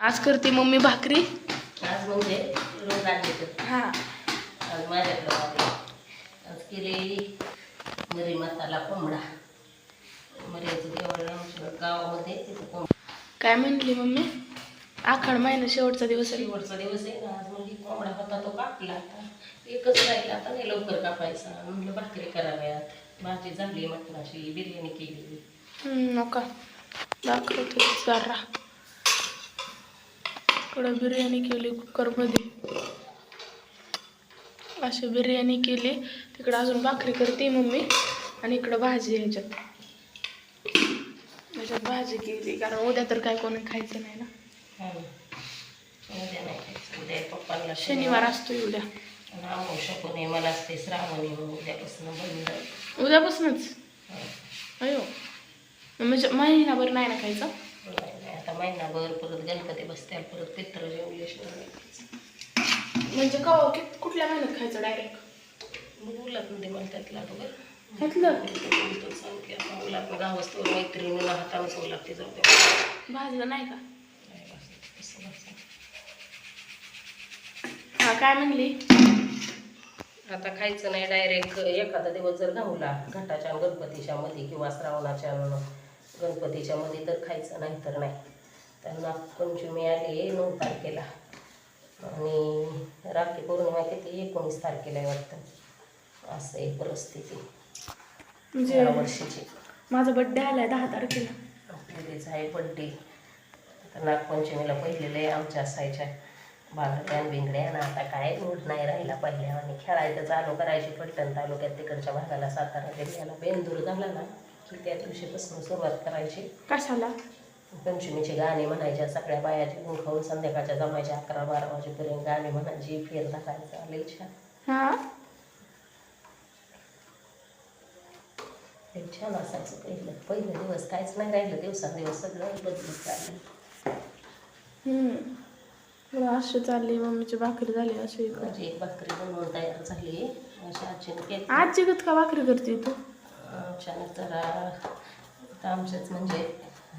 आज करते मम्मी भाकरी. आज म्हणजे रोज हा. आज माझ्याकडे आज केले मरी मसाला कोंबडा. मर्याचं देवळ आमच्या गावामध्ये तिथं कोंबडा. काय म्हणली मम्मी? आखड महिना शेवटचा दिवस आहे. शेवटचा दिवस आहे ना आज म्हणजे कोंबडा होता तो कापला आता. एकच राहिला आता नाही लवकर कापायचा. म्हणलं भाकरी कराव्यात. भाजी झाली मटणाची बिर्याणी केली. हम्म, नका. दाखवते जरा. इकडं बिर्याणी केली कुकरमध्ये. अशी बिर्याणी केली. तिकडं अजून भाकरी करते मम्मी. आणि इकडं भाजी ह्याच्यात. ह्याच्यात भाजी केली. कारण उद्या तर काय कोणी खायचं नाही ना. शनिवार. असतो उद्या उद्यापासूनच? हा. अयो. म्हणजे महिनाभर नाही ना खायचं? आता महिनाभर परत गणपती बसत्याल परत पित्र खायचं. म्हणजे कवा कि कुठल्या महिन्यात खायचं डायरेक्ट उलटमध्ये म्हणतात लाडू घेतलं तो सांग की आपण उलट गाव असतो मैत्रिणीला हातानंच उलट ते जाऊ दे. भाजलं नाही का. हा काय म्हणली? आता खायचं नाही डायरेक्ट एखादा दिवस जर घावला घाटाच्या गणपतीच्या मध्ये किंवा श्रावणाच्या गणपतीच्या मध्ये तर खायचं नाही तर नाही. तर नागपंचमी आली नऊ तारखेला. आणि राखी पौर्णिमा किती एकोणीस तारखेला आहे वाटतं. असं आहे परिस्थिती. म्हणजे वर्षीची. माझा बड्डे आलाय दहा तारखेला. आहे बड्डे आता नागपंचमीला पहिलेले आमच्या असायच्या बागड्यान बिंगड्यान आता काय मूड नाही राहिला पहिल्या. आणि खेळायचं चालू करायची पलटण तालुक्यात तिकडच्या भागाला सातारा जिल्ह्याला. बेंदूर झाला ना की त्या दिवशीपासून सुरुवात करायची. कशाला? पंचमीची गाणी म्हणायच्या सगळ्या बायाची गुण खाऊन संध्याकाळच्या जमायच्या अकरा बारा वाजेपर्यंत गाणी म्हणायची फेर टाकायचं लई छान. हा? छान असायचं पहिलं. पहिलं दिवस काहीच नाही राहिलं दिवसांदिवस सगळं बदलत चाललं. बरं, अशी चालली मम्मीची भाकरी झाली अशी. माझी एक भाकरी बनवून तयार झाली. अशी आजी गत का भाकरी करते तू? अचानक जरा आता आमच्याच म्हणजे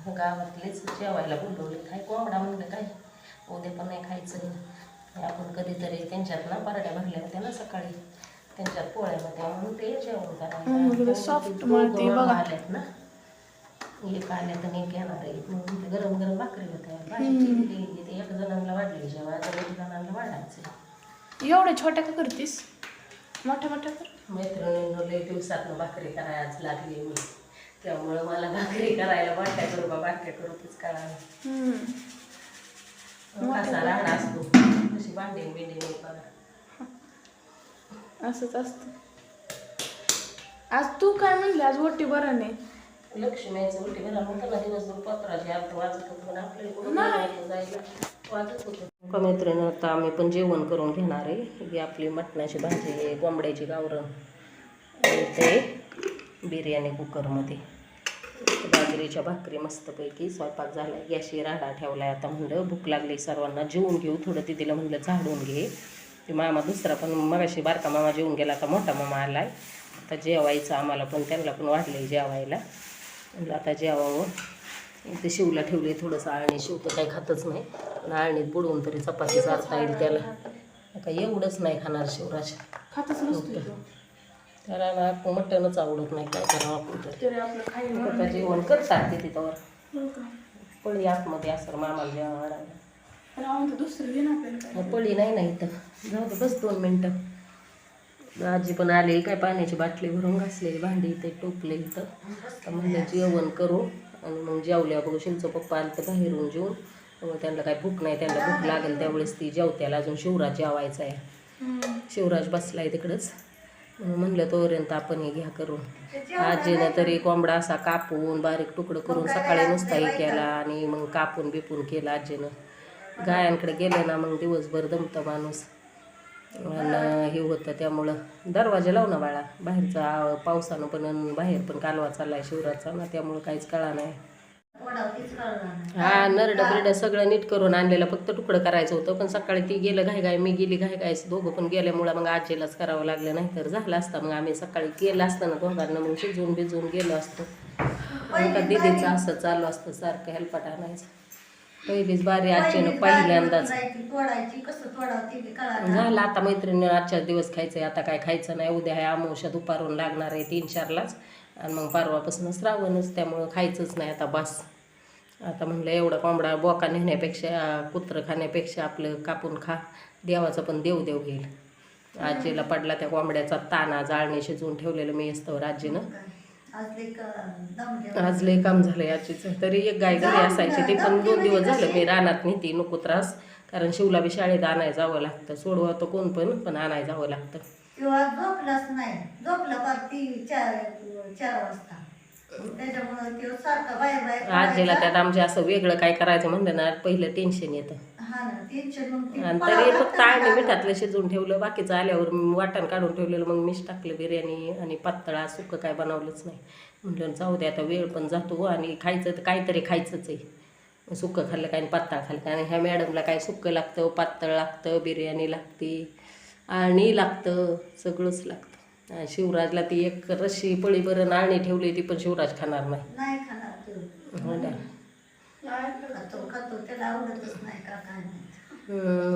गावातलेच जेवायला बोलवले. काय कोंबडा म्हणलं काय? उद्या पण नाही खायचं आपण कधीतरी त्यांच्यात ना पराठ्या भरल्या होत्या ना सकाळी. त्यांच्यात पोळ्या होत्या म्हणून ते जेवण करायला. आल्यात ना. एक आल्यात आणि एक येणार म्हणून ते गरम गरम भाकरी होत्या. भाजी एक जणांना वाढली जेव्हा तर एक जणांना वाढायचं एवढ्या छोट्या का करतीस? मोठ्या मोठ्या कर. मैत्रिणींनो लई दिवसातनं भाकरी करायला लागली मी त्यामुळं मला भाकरी करायला वाटल्या करू बा बाटल्या करूच कळा हम्म. कसा राहणार असतो. तशी भांडी बिंडी नाही करा असंच असतं. आज तू काय म्हणली? आज ओटी बरं नाही. लक्ष्मीचं उलटी घरा म्हणतो ना दिवसभर पत्राची अर्थ वाचत होतो पण आपल्याला जायला. वाचत होतो. मैत्रिणी आता आम्ही पण जेवण करून घेणार आहे. ही आपली मटणाची भाजी आहे कोंबड्याची गावरण ते बिर्याणी कुकरमध्ये. बाजरीच्या भाकरी मस्तपैकी स्वयंपाक झाला. गॅसही राडा ठेवलाय आता म्हणलं भूक लागली सर्वांना. जेवून घेऊ थोडं तिला म्हणलं झाडून घे. ते मामा दुसरा पण मगाशी बारका मामा जेवून गेला आता मोठा मामा आलाय. आता जेवायचं आम्हाला पण त्यांना पण वाढले जेवायला. म्हणलं आता जेवावं. ते शिवला ठेवले थोडंसं आळणी. शिव तर काही खातच नाही. पण आळणीत बुडवून तरी चपाती चालता येईल त्याला. काही एवढंच नाही खाणार शिवराज. खातच नसतो. त्याला ना मटणच आवडत नाही काय करावं आपण तरी. आता जेवण करतात ते तिथं हो? पळी आतमध्ये असं मामाला जेवण मग पळी नाही ना इथं. जाऊ दे बस दोन मिनटं. आजी पण आली काय पाण्याची बाटली भरून घासलेली भांडी इथे टोपले इथं. तर म्हणलं जेवण करू आणि मग जेवल्या बघू शिंचं पप्पा आलं तर बाहेरून जेवून. मग त्यांना काय भूक नाही त्यांना भूक लागेल त्यावेळेस ती जेवत्याला अजून शिवराज जेवायचा आहे. शिवराज बसलाय तिकडंच. म्हणलं तोपर्यंत आपण हे घ्या करून. आजीनं तरी कोंबडा असा कापून बारीक तुकडं करून सकाळी नुसताही केला आणि मग कापून बिपून केला आजीनं. गायांकडे गेलं ना मग दिवसभर दमतं माणूस. आणि हे होतं त्यामुळं. दरवाजा लाव ना बाळा बाहेरचा पावसानं पण बाहेर पण कालवा चाललाय शिवराचा ना त्यामुळं काहीच कळा नाही. हा नरड बिरड सगळं नीट करून आणलेलं फक्त तुकडं करायचं होतं. पण सकाळी ती गेलं घाय घाय मी गेली घाय घाय दोघं पण गेल्यामुळं मग आजीलाच करावं लागलं नाही तर झालं असतं. मग आम्ही सकाळी केलं असतं ना दोघांना मग शिजवून बिजवून गेलो असतो. का दिदीचं असं चालू असतं सारखं हेल्पट आणायचं. पहिलीच बारी आजच्यानं पहिल्यांदाच. झालं आता मैत्रिणी आजच्याच दिवस खायचंय आता काय खायचं नाही उद्या आहे अमावस्या दुपारून लागणार आहे तीन चारलाच. आणि मग परवापासून श्रावणच त्यामुळं खायचंच नाही आता बास. आता म्हणलं एवढा कोंबडा बोका नेण्यापेक्षा कुत्रं खाण्यापेक्षा आपलं कापून खा. देवाचं पण देव देव घेईल. आजीला पडला त्या कोंबड्याचा ताना जाळणे शिजवून ठेवलेलं मी असतं आजीनं. आज आज लय काम झालंय आजीचं. तरी एक गाय घरी असायची ते पण दोन दिवस झालं. मी रानात नेते नको त्रास. कारण शिवला बी शाळेत आणायला जावं लागतं. सोडवा तर कोण पण पण आणायला जावं लागतं. किंवा झोपलाच नाही. झोपला पार ती चार चार वाजता. त्याच्यामुळे तो सारखा बाय बाय आजीला त्यात आमच्या असं वेगळं काय करायचं म्हणलं ना पहिलं टेन्शन येतं. हा ना टेन्शन मग ती आणि तरी फक्त गावाला. मिठातलं शिजवून ठेवलं बाकीचं आल्यावर मी वाटण काढून ठेवलेलं मग मीच टाकलं बिर्याणी आणि पातळा सुक्क काय बनवलंच नाही. म्हटलं जाऊ दे आता वेळ पण जातो आणि खायचं तर काहीतरी खायचंच आहे. सुक्कं खाल्लं काय आणि पातळ खाल्लं काय? आणि ह्या मॅडमला काय सुक्कं लागतं पातळ लागतं बिर्याणी लागते. आणि लागतं सगळंच लागतं. शिवराजला ती एक रशी पळी बरं आळणी ठेवली ती पण शिवराज खाणार नाही. हो ना.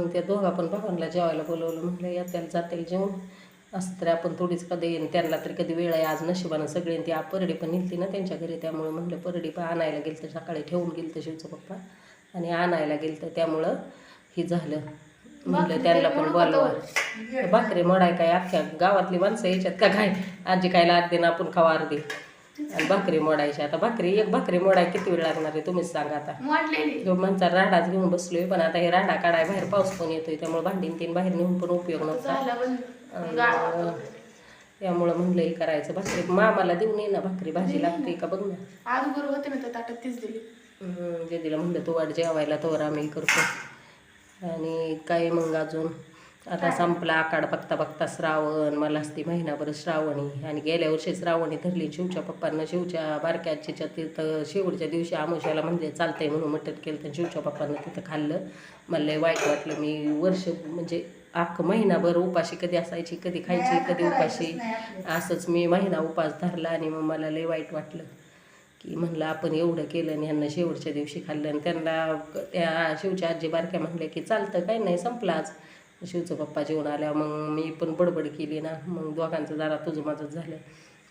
त्या दोघा पण भावांना जेवायला बोलवलं म्हटलं या त्याला जातील जेवण असं तरी आपण थोडीच कधी येईन त्यांना तरी कधी वेळ आहे आज नशिबानं सगळे ती परडी पण निघते ना त्यांच्या घरी त्यामुळे म्हणलं परडी पण आणायला गेलं तर सकाळी ठेवून गेलं तर शिवचं पप्पा आणि आणायला गेलं तर त्यामुळं हे झालं. म्हणलं त्यांना पण बोलवा. भाकरी मोडाय काय? अख्ख्या गावातली माणसं यायच्यात का काय? आजी काय अर्धी ना आपण खावा अर्धी. आणि भाकरी मोडायची आता भाकरी एक भाकरी मोडाय किती वेळ लागणार आहे तुम्हीच सांगा आता. जो माणसा राडाच घेऊन बसलोय पण आता हे राडा काढाय बाहेर पाऊस पण येतोय त्यामुळे भांडीन तीन बाहेर नेऊन पण उपयोग नव्हता. त्यामुळं म्हणलं हे करायचं. भाकरी मामाला देऊन ये ना भाकरी भाजी लागते का बघ ना. आज ताटात तीच दिली. दीदीला म्हणलं तू वाट जेवायला तोवर आम्ही करतो. आणि काय मग अजून आता संपला आकाड बघता बघता श्रावण मला असती महिनाभर श्रावणी. आणि गेल्या वर्षी श्रावणी धरली शिवच्या पप्पांना. शिवच्या बारक्याच्या तिथं शेवटच्या दिवशी आमुष्याला म्हणजे चालतंय म्हणून मटण केलं तर शिवच्या पप्पांना तिथं खाल्लं. मला लय वाईट वाटलं. मी वर्ष म्हणजे आख महिनाभर उपाशी कधी असायची कधी खायची कधी उपाशी. असंच मी महिना उपास धरला आणि मग मला लय वाईट वाटलं. की म्हणलं आपण एवढं केलं आणि ह्यांना शेवटच्या दिवशी खाल्लं आणि त्यांना त्या शिवच्या आजी बारक्या म्हणल्या की चालतं काही नाही संपलाच आज. शिवचं पप्पा जेवण आल्यावर मग मी पण बडबड केली ना मग दोघांचं जरा तुझं माझं झालं.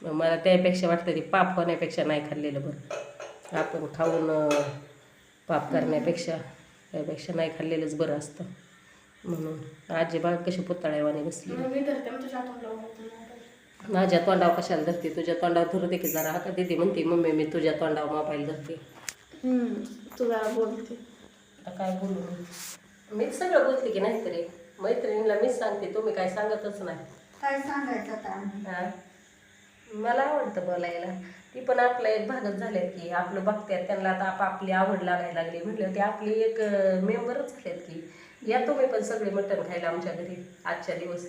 मग मला त्यापेक्षा वाटतं की पाप होण्यापेक्षा नाही खाल्लेलं बरं. आपण खाऊन पाप करण्यापेक्षा त्यापेक्षा नाही खाल्लेलंच बरं असतं. म्हणून आजी बाग कशी पुतळ्यावाने बसली. माझ्या तोंडावर कशाला धरते? तुझ्या तोंडावर धरू दे की जरा. का दीदी म्हणते मम्मी मी तुझ्या तोंडावर मोबाईल धरते. हम्म तू जरा बोलते. आता काय बोलू मी? मीच सगळं बोलते की नाहीतरी. मैत्रिणीला मीच सांगते तुम्ही काय सांगतच नाही. काय सांगायचं आता आम्ही? हा? मला आवडतं बोलायला. ती पण आपला एक भागच झाल्यात की आपलं बघतात त्यांना आता आप- आपली आवड लागायला लागली. म्हटलं ते आपली एक मेंबरच झालेत की. या तुम्ही पण सगळे मटण खायला आमच्या घरी आजच्या दिवस.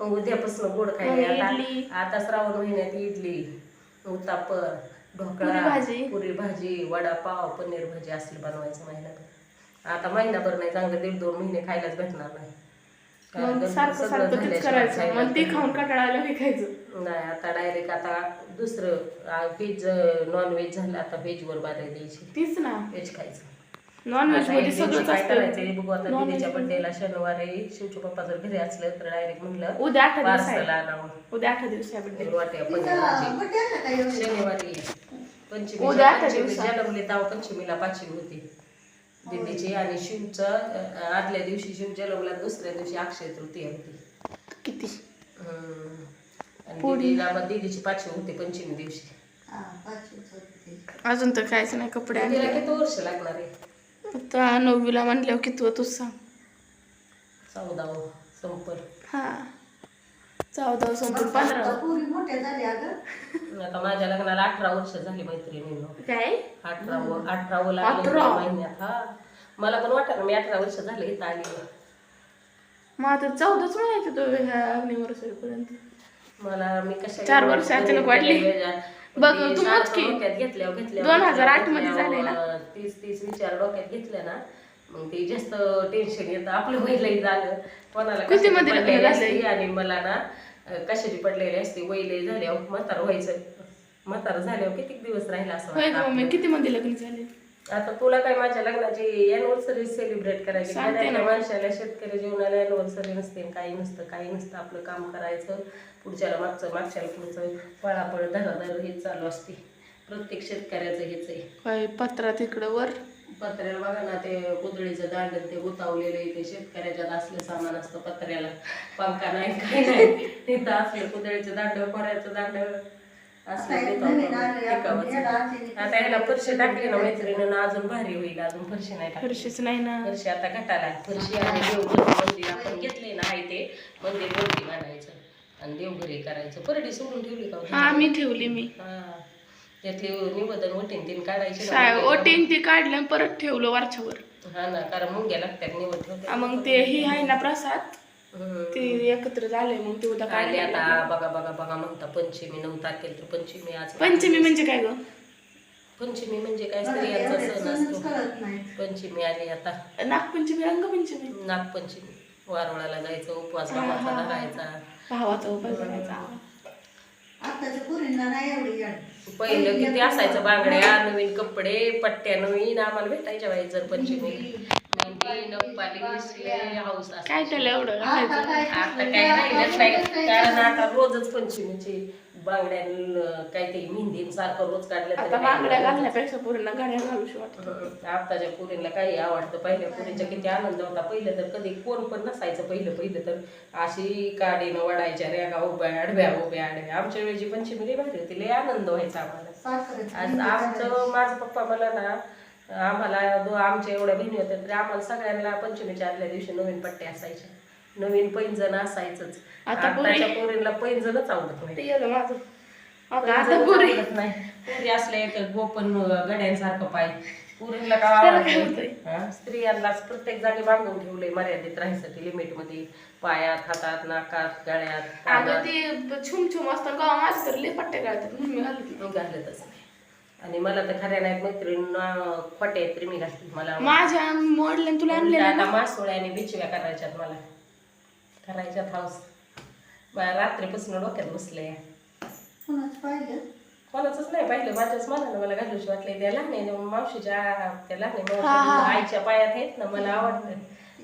उद्यापासून गोड खायला. आता आता श्रावण महिन्यात इडली उत्ताप पुरी ढोकळा भाजी. पुरी भाजी वडापाव पनीर भाजी असली बनवायचं महिनाभर आता महिनाभर नाही चांगलं दीड दोन महिने खायलाच भेटणार नाही. नाही. आता डायरेक्ट आता दुसरं व्हेज नॉन व्हेज झालं आता व्हेजवर बाधा द्यायची. तीच ना. व्हेज खायचं. नॉनव्हेजमध्ये दिवशी सगळंच काय असतं. करायचंय? बघू आता Non-veg दीदीच्या मध्ये. बड्डेला शनिवारी शिवच्या पप्पा जर घरी असलं तर डायरेक्ट म्हणलं उद्या आठ दिवस पार्सल आहे आणावं. उद्या आठ दिवस आहे birthday. शनिवारी पंचमी उद्या आठ पंचमी दिवसात. जन्मली तेव्हा पंचमीला पाचवी होती. दीदीची आणि शिवचं अं, आदल्या दिवशी शिव जन्मला दुसऱ्या दिवशी अक्षय तृतीया होती. किती? हम्म. आणि दीदीला मग दीदीची पाचवी होती पंचमी दिवशी. हा. अजून तर काहीच नाही कपडे तिला आणले. किती वर्ष लागणार आहे? आता नववीला म्हणल्यावर किती तूच सांग. चौदावं संपर हा. चौदा संपून आता पंधरा मोठ्या झाल्या अगं. आता माझ्या लग्नाला अठरा वर्ष झाली मैत्रिणीनं काय? अठरावं अठरावं लागलं अठरा? महिन्यात हा. मला पण वाटत मी अठरा वर्ष झाले इथं आली मग आता चौदाच म्हणायचं तो ह्या अग्निवर्षरी पर्यंत मला मी कशा चार वर्ष अचानक वाढली. बघ, तू मोज की. डोक्यात घेतल्या घेतल्या 2008 मध्ये झालंय ना? तीस तीस विचार डोक्यात घेतले ना मग ते जास्त टेन्शन येतं आपलं वयलही झालं कोणाला लग्न झालंय? असती आणि मला ना अं, कशाची पडलेली असते वयलही झाल्यावर म्हातार व्हायचं म्हातार झाल्यावर किती दिवस राहिला असं होय वाटतं ग मम्मी आपलं. किती मध्ये लग्न झाले आता तुला काय माझ्या लग्नाची अॅनिव्हर्सरी सेलिब्रेट करायची? ना. माणसाला शेतकरी जीवनाला अॅनिव्हर्सरी नसते काही नसतं. काही नसतं आपलं काम करायचं. पुढच्याला मागचं मागच्याला पुढचं. पळापळ धराधर हे चालू असते. प्रत्येक शेतकऱ्याचं हेच आहे. काय पत्रा तिकडं वर. पत्र्याला बघा ना ते कुदळीचं दांड ते गुतावलेलं आहे ते शेतकऱ्याच्यात असलं सामान असतं पत्र्याला. पंखा नाही काही नाही. तिथं असलं कुदळीचं दांड कोऱ्याचं दांड. असलं आता. याला फरशी टाकली ना मैत्रिणीनं अजून भारी होईल अजून फरशी नाही टाकली फरशीच नाही ना फरशी आता घटाला फरशी आणि देवघर मंदिर आपण घेतले ना आहे ते मंदिर वरती बांधायचं आणि देवघरी करायचं परडी सोडून ठेवली का हो? मी ठेवली मी हा त्यातले निवेदन वटीन तीन काढायचे. ओटीन ती काढलं परत ठेवलं वरच्यावर हा ना कारण मुंग्या लागतात निवड हा, मग ते ही आहे ना प्रसाद. ते एकत्र झाले मग ते उद्या आले काढले आता बघा बघा बघा म्हणता पंचमी नऊ तारखेला तर पंचमी आज पंचमी म्हणजे काय ग? पंचमी म्हणजे काय? स्त्रियांचा सण असतो. पंचमी आली आता. नागपंचमी रंगपंचमी. नागपंचमी. वारुळाला जायचं उपवास बाबाचा धरायचा भावाचा उपाय करायचा आताच्या पुरींना नाही एवढी याड. पहिलं किती असायचं बांगड्या नवीन कपडे पट्ट्या नवीन आम्हाला भेटायच्या बाई जर पंचमी काय त्याला एवढं आता? काय राहिलंच नाही कारण आता रोजच पंचमीची बांगड्या ते मेहंदी सारखं रोज काढलं आता बांगड्या घालण्यापेक्षा पूर्ण गाड्या घालूशी वाटत. आताच्या पुरीला काही आवडतं. पहिल्या पुरीच्या किती आनंद होता. पहिलं तर कधी कोण पण नसायचं. पहिलं पहिलं तर अशी काडीनं वडायच्या रेगा उभ्या आडव्या उभ्या आडव्या. आमच्या वेळची पंचमी लई भारी होती. लय आनंद व्हायचा आम्हाला. आज आमचं माझं पप्पा मला ना आम्हाला दो आमच्या एवढ्या बहिणी होत्या तरी आम्हाला सगळ्यांना पंचमीच्या आदल्या दिवशी नवीन पट्टे असायच्या नवीन पैंजण असायचंच. आता आताच्या पोरींना पैंजणच आवडत नाही. ते गेलं माझं. आता आता पैंजणच पुरी? आवडत नाही. पुरी असल्या एक गोपन गड्यांसारखं पाय. पुरीला का आवडतं? स्त्रियांनाच प्रत्येक जागी बांधून ठेवलंय मर्यादित राहायसाठी लिमिटमध्ये पायात हातात नाकात गळ्यात अगं ते छुम छुम असतं का माझं तर लय पट्टे घालतात मी घालते घालतच नाही. आणि मला तर खऱ्या नाहीत मैत्रिणींना खोटे आहेत मी घालते मला. माझ्या मोडल्यान तुला आणलेलं आता ना? मासोळ्या आणि बिचव्या करायच्यात मला. करायच्यात हाऊस. रात्रीपासून डोक्यात बसले कोणाचंच नाही पाहिलं. माझ्याच मनानं मला घालूशी वाटले त्या लहान मावशीच्या त्या लहान आईच्या पायात आहेत ना मला आवडतं.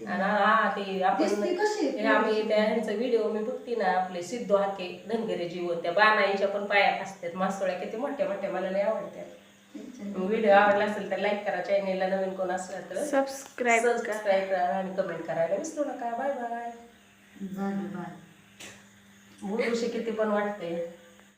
आणि हा ते आपण दिसती कशी आहे? ते आम्ही व्हिडिओ मी बघते ना आपले सिद्धू हाके धनगरे जीवन त्या बाणाईच्या पण पायात असतात मासोळ्या किती मोठ्या मोठ्या मला लय आवडतात. व्हिडिओ आवडला असेल तर लाईक करा चॅनेलला नवीन कोण असला तर सबस्क्राईब करा. सबस्क्राईब करा आणि कमेंट करायला विसरू नका. बाय बाय झालं बाय बोलूशी किती पण वाटते.